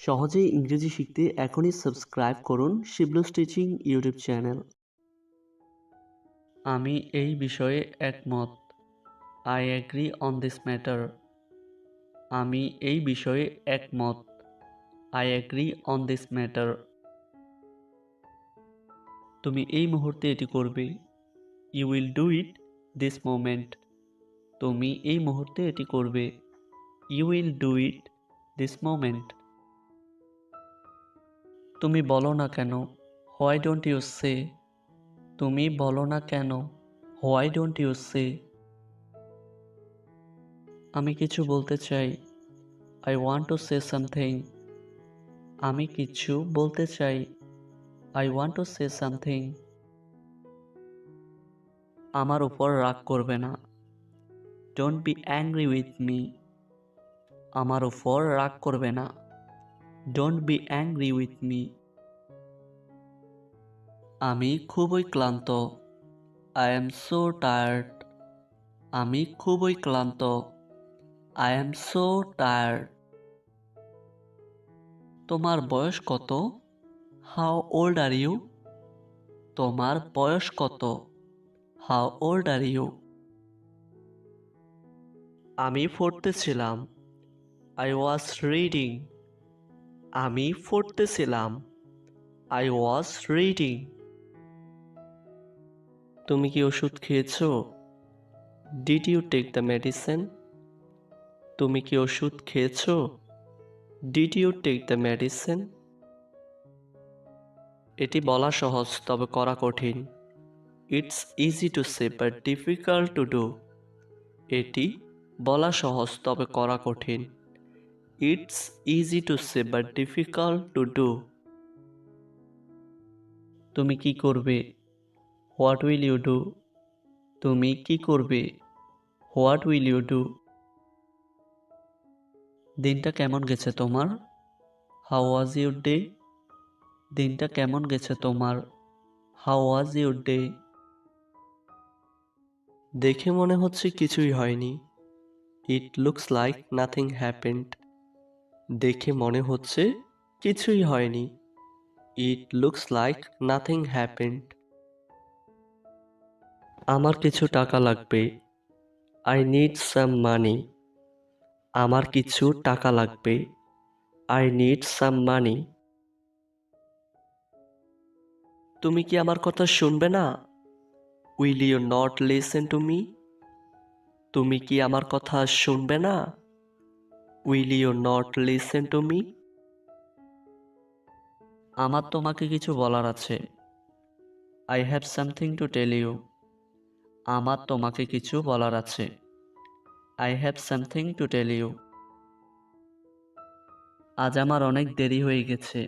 সহজেই ইংরেজি শিখতে এখনই সাবস্ক্রাইব করুন শিবলু স্টিচিং ইউটিউব চ্যানেল। আমি এই বিষয়ে একমত। I agree on this matter আমি এই বিষয়ে একমত। I agree on this matter তুমি এই মুহূর্তে এটি করবে। You will do it this moment তুমি এই মুহূর্তে এটি করবে। You will do it this moment তুমি বলো না কেন? হোয়াই ডোন্ট ইউ সে তুমি বলো না কেন? হোয়াই ডোন্ট ইউ সে আমি কিছু বলতে চাই। I want to say something আমি কিছু বলতে চাই। I want to say something আমার উপর রাগ করবে না। Don't be angry with me আমার উপর রাগ করবে না। Don't be angry with me আমি খুবই ক্লান্ত। আই এম সো টায়ার্ড আমি খুবই ক্লান্ত। আই এম সো টায়ার্ড তোমার বয়স কত? হাউ ওল্ড আর ইউ তোমার বয়স কত? হাউ ওল্ড আর ইউ আমি পড়তেছিলাম। আই ওয়াজ রিডিং আমি পড়তেছিলাম। আই ওয়াজ রিডিং তুমি কি ওষুধ খেয়েছো? Did you take the medicine তুমি কি ওষুধ খেয়েছো? Did you take the medicine এটি বলা সহজ, তবে করা কঠিন। It's easy to say but difficult to do এটি বলা সহজ, তবে করা কঠিন। It's easy to say but difficult to do তুমি কি করবে? হোয়াট উইল ইউ ডু তুমি কি করবে? হোয়াট উইল ইউ ডু দিনটা কেমন গেছে তোমার? হাউ ওয়াজ ইউর ডে দিনটা কেমন গেছে তোমার? হাউ ওয়াজ ইউর ডে দেখে মনে হচ্ছে কিছুই হয়নি। It looks like nothing happened দেখে মনে হচ্ছে কিছুই হয়নি। It looks like nothing happened আমার কিছু টাকা লাগবে। আই নিড সাম মানি আমার কিছু টাকা লাগবে। আই নিড সাম মানি তুমি কি আমার কথা শুনবে না? Will you not listen to me তুমি কি আমার কথা শুনবে না? Will you not listen to me আমার তোমাকে কিছু বলার আছে। I have something to tell you আমার তোমাকে কিছু বলার আছে। I have something to tell you আজ আমার অনেক দেরি হয়ে গেছে।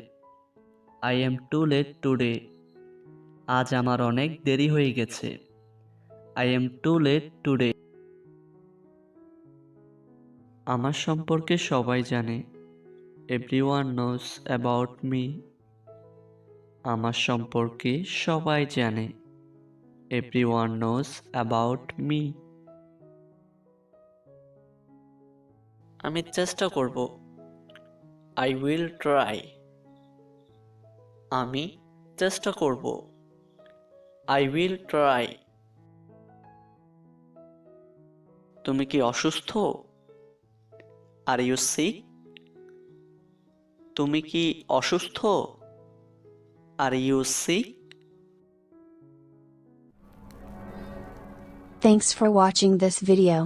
I am too late today আজ আমার অনেক দেরি হয়ে গেছে। I am too late today আমার সম্পর্কে সবাই জানে। Everyone knows about me আমার সম্পর্কে সবাই জানে। Everyone knows about me আমি চেষ্টা করব। আই উইল ট্রাই আমি চেষ্টা করব। আই উইল ট্রাই তুমি কি অসুস্থ? আর ইউ সিক তুমি কি অসুস্থ are you sick Thanks for watching this video.